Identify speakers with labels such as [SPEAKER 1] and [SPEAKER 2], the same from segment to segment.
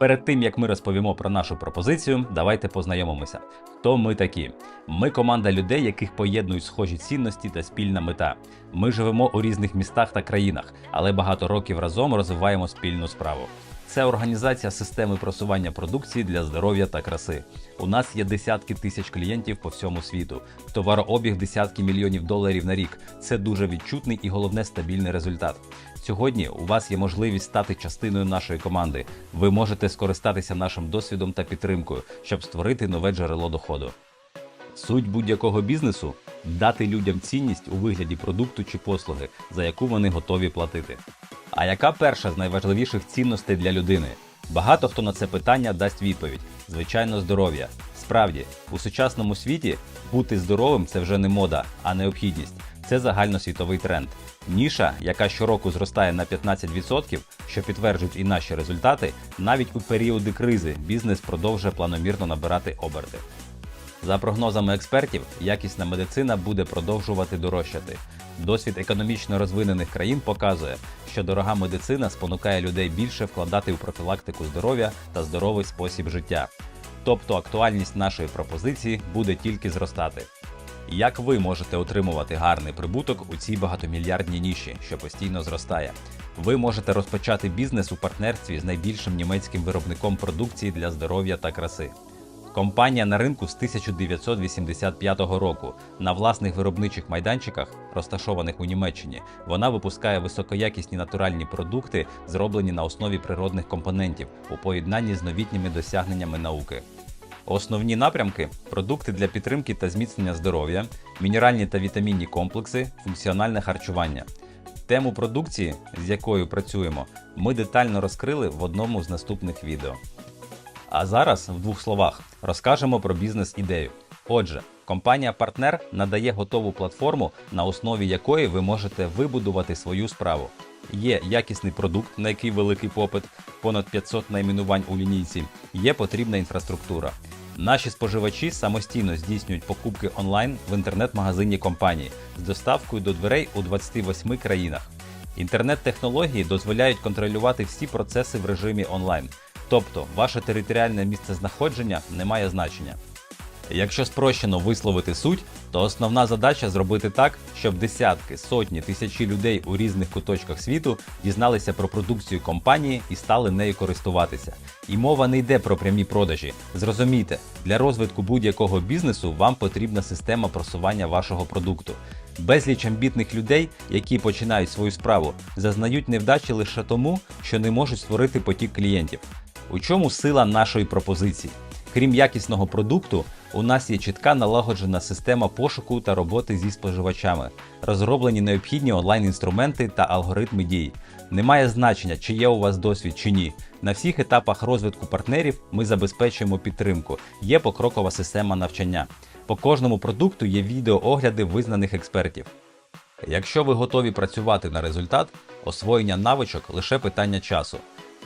[SPEAKER 1] Перед тим як ми розповімо про нашу пропозицію, давайте познайомимося. Хто ми такі? Ми команда людей, яких поєднують схожі цінності та спільна мета. Ми живемо у різних містах та країнах, але багато років разом розвиваємо спільну справу. Це організація системи просування продукції для здоров'я та краси. У нас є десятки тисяч клієнтів по всьому світу. Товарообіг десятки мільйонів доларів на рік. Це дуже відчутний і головне стабільний результат. Сьогодні у вас є можливість стати частиною нашої команди. Ви можете скористатися нашим досвідом та підтримкою, щоб створити нове джерело доходу. Суть будь-якого бізнесу дати людям цінність у вигляді продукту чи послуги, за яку вони готові платити. А яка перша з найважливіших цінностей для людини? Багато хто на це питання дасть відповідь: звичайно, здоров'я. Справді, у сучасному світі бути здоровим це вже не мода, а необхідність. Це загальносвітовий тренд. Ніша, яка щороку зростає на 15%, що підтверджують і наші результати, навіть у періоди кризи бізнес продовжує планомірно набирати оберти. За прогнозами експертів, якісна медицина буде продовжувати дорожчати. Досвід економічно розвинених країн показує, що дорога медицина спонукає людей більше вкладати у профілактику здоров'я та здоровий спосіб життя. Тобто актуальність нашої пропозиції буде тільки зростати. Як ви можете отримувати гарний прибуток у цій багатомільярдній ніші, що постійно зростає? Ви можете розпочати бізнес у партнерстві з найбільшим німецьким виробником продукції для здоров'я та краси. Компанія на ринку з 1985 року. На власних виробничих майданчиках, розташованих у Німеччині, вона випускає високоякісні натуральні продукти, зроблені на основі природних компонентів у поєднанні з новітніми досягненнями науки. Основні напрямки продукти для підтримки та зміцнення здоров'я, мінеральні та вітамінні комплекси, функціональне харчування. Тему продукції, з якою працюємо, ми детально розкрили в одному з наступних відео. А зараз в двох словах розкажемо про бізнес-ідею. Отже, компанія партнер надає готову платформу, на основі якої ви можете вибудувати свою справу. Є якісний продукт, на який великий попит, понад 500 найменувань у лінійці, є потрібна інфраструктура. Наші споживачі самостійно здійснюють покупки онлайн в інтернет-магазині компанії з доставкою до дверей у 28 країнах. Інтернет-технології дозволяють контролювати всі процеси в режимі онлайн. Тобто ваше територіальне місцезнаходження не має значення. Якщо спрощено висловити суть, то основна задача зробити так, щоб десятки, сотні, тисячі людей у різних куточках світу дізналися про продукцію компанії і стали нею користуватися. І мова не йде про прямі продажі. Зрозумійте, для розвитку будь-якого бізнесу вам потрібна система просування вашого продукту. Безліч амбітних людей, які починають свою справу, зазнають невдачі лише тому, що не можуть створити потік клієнтів. У чому сила нашої пропозиції? Крім якісного продукту, у нас є чітка налагоджена система пошуку та роботи зі споживачами, розроблені необхідні онлайн-інструменти та алгоритми дій. Немає значення, чи є у вас досвід чи ні. На всіх етапах розвитку партнерів ми забезпечуємо підтримку. Є покрокова система навчання. По кожному продукту є відеоогляди визнаних експертів. Якщо ви готові працювати на результат, освоєння навичок лише питання часу.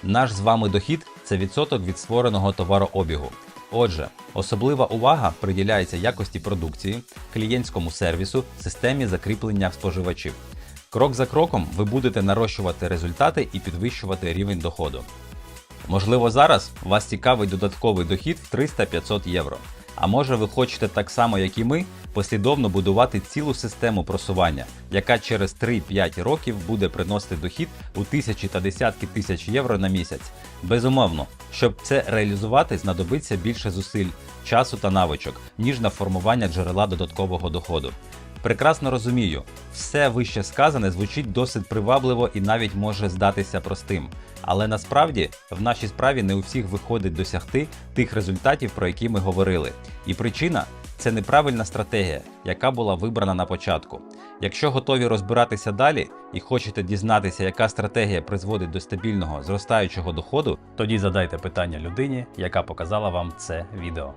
[SPEAKER 1] Наш з вами дохід це відсоток від створеного товарообігу. Отже, особлива увага приділяється якості продукції, клієнтському сервісу, системі закріплення споживачів. Крок за кроком ви будете нарощувати результати і підвищувати рівень доходу. Можливо, зараз вас цікавить додатковий дохід в 300-500 євро. А може ви хочете так само, як і ми, послідовно будувати цілу систему просування, яка через 3-5 років буде приносити дохід у тисячі та десятки тисяч євро на місяць. Безумовно, щоб це реалізувати, знадобиться більше зусиль, часу та навичок, ніж на формування джерела додаткового доходу. Прекрасно розумію, все вище сказане звучить досить привабливо і навіть може здатися простим. Але насправді в нашій справі не у всіх виходить досягти тих результатів, про які ми говорили. І причина це неправильна стратегія, яка була вибрана на початку. Якщо готові розбиратися далі і хочете дізнатися, яка стратегія призводить до стабільного зростаючого доходу, тоді задайте питання людині, яка показала вам це відео.